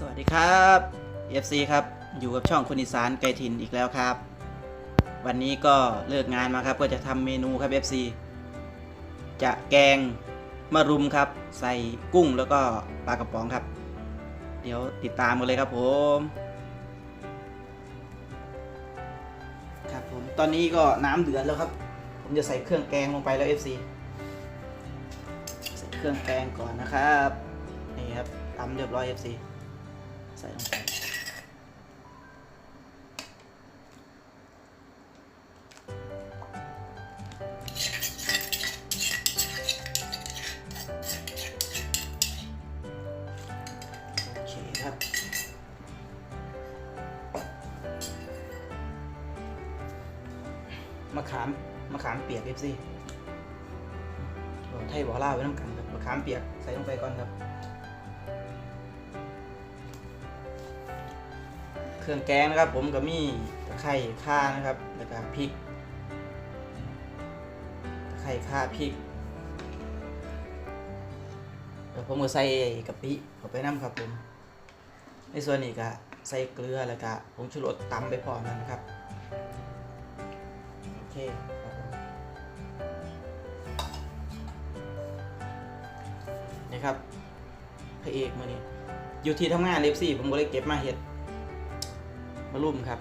สวัสดีครับ FC ครับ อยู่กับช่องคนอีสานไกลถิ่นอีกแล้วครับ วันนี้ก็เลิกงานมาครับ ก็จะทำเมนูครับ FC จะแกงมะรุมครับ ใส่กุ้งแล้วก็ปลากระป๋องครับ เดี๋ยวติดตามกันเลยครับผม ครับผม ตอนนี้ก็น้ำเดือดแล้วครับ ผมจะใส่เครื่องแกงลงไปแล้ว FC ใส่เครื่องแกงก่อนนะครับ นี่ครับตำเรียบร้อย FC ใส่ลงไปโอเคครับมะขามมะขามเปียก FC โอ้ไทยบอกล่าไว้น้ำกันครับมะขามเปียกใส่ลงไปก่อนครับ เครื่องแกงนะครับ ผมก็มีตะไคร้ข่านะครับแล้วก็พริกตะไคร้ข่าพริกแล้วผมก็ใส่กะปิเข้าไปน้ำครับผม ในส่วนนี้ก็ใส่เกลือแล้วก็ผงชูรสตำไปพร้อมนั้นนะครับโอเคนี่ครับพระเอกมือนี้อยู่ที่ทำงานเลฟซี่ผมก็เลยเก็บมาเห็ด มาลุ่มครับ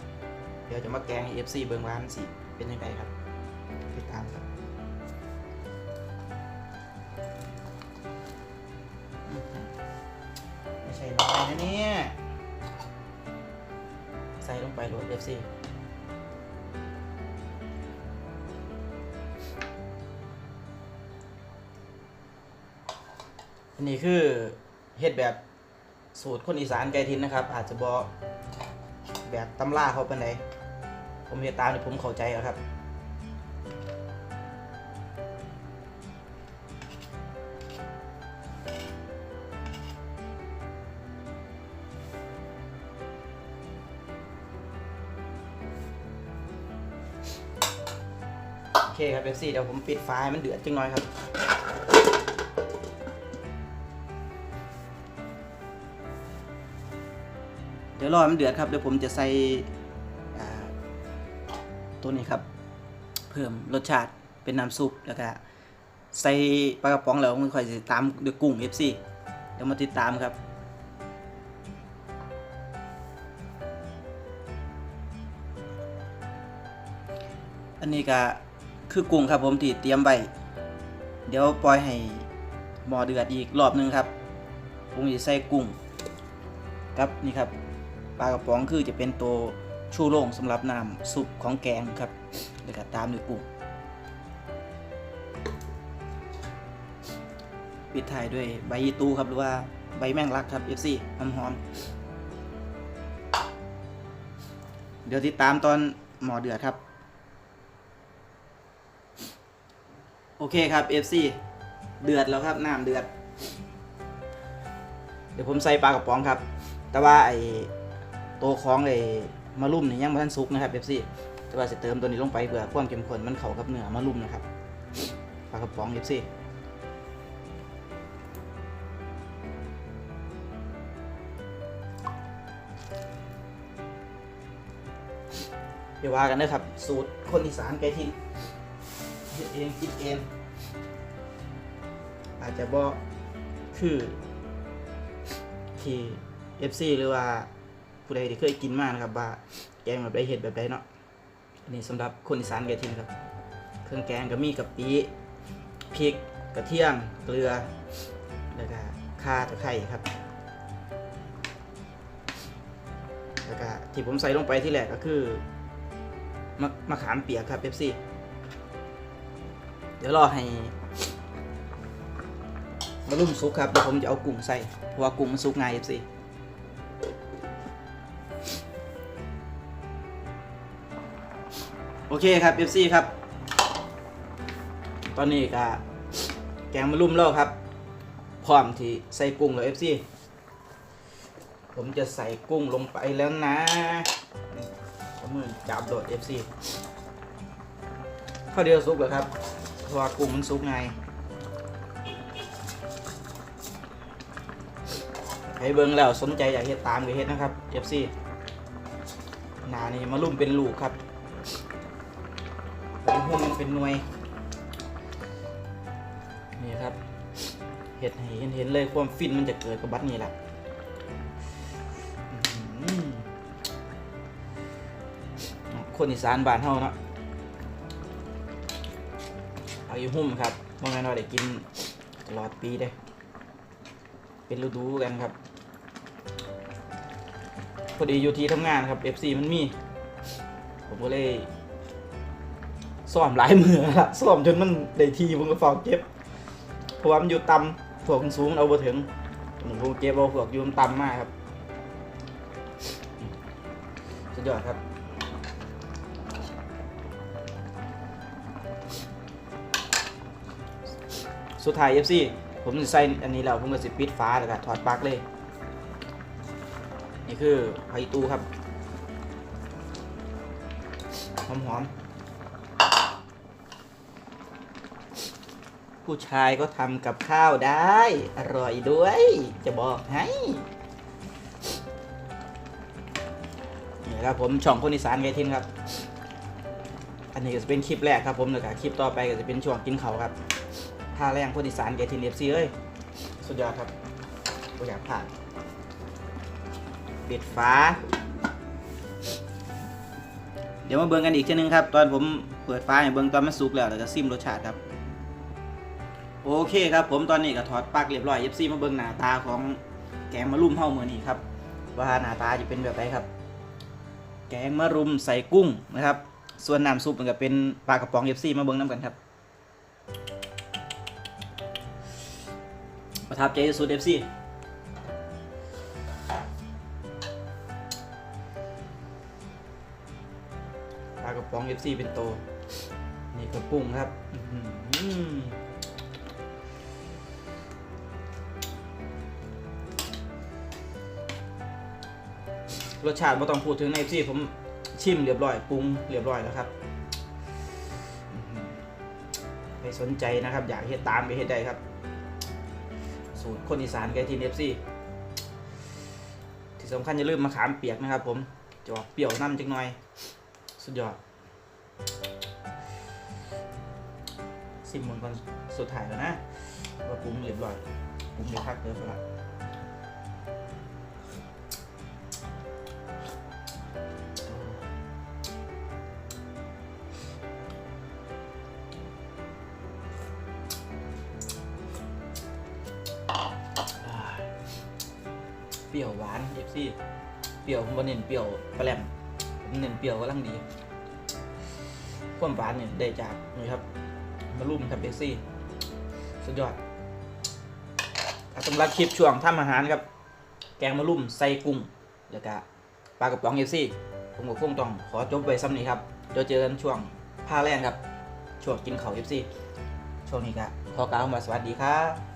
เดี๋ยวจะมาแกงให้ FC เบิงวามันสิเป็นยังไงครับติดตามครับไม่ใช่น้อยนะเนี่ยใส่ลงไปโหลด FC อันนี้คือเฮ็ดแบบสูตรคนอีสานไกลทินนะครับ อาจจะบอ แบบตำราเขาเป็นไหนผมเห็นตามที่ผมเข้าใจครับ โอเคครับเบซี่เดี๋ยวผมปิดไฟมันเดือดจังหน่อยครับ ดี๋ยวรอมันเดือดครับเดี๋ยวผมจะใส่ตัวนี้ครับ เพิ่มรสชาติเป็นน้ำซุปแล้วก็ใส่ปลากระป๋องแล้วมันค่อยจะตามด้วยกุ้ง FC เดี๋ยวมาติดตามครับอันนี้ก็คือกุ้งครับผมที่เตรียมไว้เดี๋ยวปล่อยให้หมอเดือดอีกรอบหนึงครับผมจะใส่กุ้งครับนี่ครับ ปลากระป๋องคือจะเป็นตัวชูโรงสำหรับน้ำซุปของแกงครับแล้วก็ตามด้วยกุ้งปิดท้ายด้วยใบยีตูครับหรือว่าใบแมงลักครับ FC หอมๆเดี๋ยวติดตามตอนหมอเดือดครับ โอเคครับ FC เดือดแล้วครับน้ำเดือด เดี๋ยวผมใส่ปลากระป๋องครับ แต่ว่าไอ ตัวของไอ้มะรุ่มนี่ยังไม่ทันสุกนะครับเบปซี่แต่ว่าจะเติมตัวนี้ลงไปเพื่อความเข้มข้นมันเข้ากับเนื้อมะรุ่มนะครับปลากระป๋องเบปซี่เดี๋ยวว่ากันนะครับ สูตรคนอีสานไกลทินเฮ็ดเองคิดเองอาจจะบ่คือที่ FC หรือว่า ผู้ใดที่เคยกินมานะครับว่าแกงแบบใดเห็ดแบบใดเนาะอันนี้สำหรับคนอีสานแกทินครับ เครื่องแกงก็มีกะปิพริกกระเทียมเกลือแล้วก็ข่าตะไคร้ครับแล้วก็ที่ผมใส่ลงไปที่แรกก็คือมะมะขามเปียกครับ FC เดี๋ยวรอให้มารุ่มซุกครับเดี๋ยวผมจะเอากุ้งใส่เพราะว่ากุ้งมันซุกง่าย FC โอเคครับ FC ครับ ตอนนี้ก็แกงมารุ่มแล้วครับ พร้อมที่ใส่กุ้งแล้ว FC ผมจะใส่กุ้งลงไปแล้วนะขมือจับโดด FC ข้าวเดียวซุกแล้วครับเพราะว่ากุ้งมันซุกง่ายใครเบิ่งแล้วสนใจอยากเฮ็ดตามก็เฮ็ดนะครับ FC หนานี่มาลุ่มเป็นลูกครับ เป็นหุ้มมันเป็นหน่วย นี่ครับ เห็ดให้เห็นเห็นเลยความฟินมันจะเกิดกับบัตรนี่แหละคนอีสานบ้านเฮาเนาะเอาอยู่หุ้มครับเมื่อไงเราได้กินตลอดปีได้เป็นฤดูกันครับ พอดีอยู่ที่ทำงานครับ FC มันมี ผมก็เลย ซ้อมหลายมือละซ้อมจนมันได้ทีผมก็เฝ้าเก็บเพราะว่ามันอยู่ต่ำพวกสูงเอาบ่ถึงผมเก็บเอาพวกอยู่ต่ำมากครับสุดยอดครับสุดท้าย FC ผมจะใส่อันนี้แล้วผมก็สิปิดฟ้าแล้วก็ถอดปลั๊กเลย นี่คือไผ่ตูครับ หอมหอม ผู้ชายก็ทำกับข้าวได้ อร่อยด้วย จะบอกให้นี่ครับผมช่องคนอีสานไกทินครับ อันนี้ก็จะเป็นคลิปแรกครับผมแล้วก็คลิปต่อไปก็จะเป็นช่วงกินเขาครับท่าแรงคนอีสานไกทินเอฟซีเอ้ยสุดยอดครับก็อยากผ่านปิดฝาเดี๋ยวมาเบิ่งกันอีกเช่นนึงครับ ตอนผมเปิดฟ้าให้เบิ่งตอนมันสุกแล้วแล้วก็ซิมรสชาติครับ โอเคครับผมตอนนี้ก็ถอดปลั๊กเรียบร้อย FC มาเบิ่งหน้าตาของแกงมะรุมเฮามือนี้ครับว่าหน้าตาจะเป็นแบบไรครับ แกงมะรุมใส่กุ้งนะครับ ส่วนน้ำซุปมันก็เป็นปลากระป๋อง FC มาเบิ่งน้ำกันครับ ประทับใจที่สุด FC ปลากระป๋อง FC เป็นโต นี่กระปุ้งครับ รสชาติไม่ต้องพูดถึงใน FC ผมชิมเรียบร้อยปรุงเรียบร้อยแล้วครับอื้อหือใครสนใจนะครับ อยากเฮ็ดตามไปเฮ็ดได้ครับ สูตรคนอีสานไกทีเน FC ที่สำคัญอย่าลืมมะขามเปียกนะครับ ผมจะออกเปรี้ยวน้ำจังหน่อย สุดยอดสิบหมนก่อนสุดท้ายแล้วนะว่าปรุงเรียบร้อยปรุงเรียบพักเกินไปละอ่ รี้ยวหวานเอฟซีเปรี้ยวผมบ่เน้นเปรี้ยวปลาแหลมผมเน้นเปรี้ยวกำลังดีความหวานเนี่ยได้จากนี่ครับมารุ่มครับเบกซี่สุดยอดสำหรับคลิปช่วงทำอาหารครับ แกงมะรุ่มใส่กุ้งแล้วก็ปลากระป๋องเอฟซี่ผมก็คงตองขอจบไว้ซ้ำนี้ครับเดี๋ยวเจอกันช่วงผ้าแรงครับช่วงกินเขาเอฟซีช่วงนี้ก็ขอกล่าวคำว่าสวัสดีครับ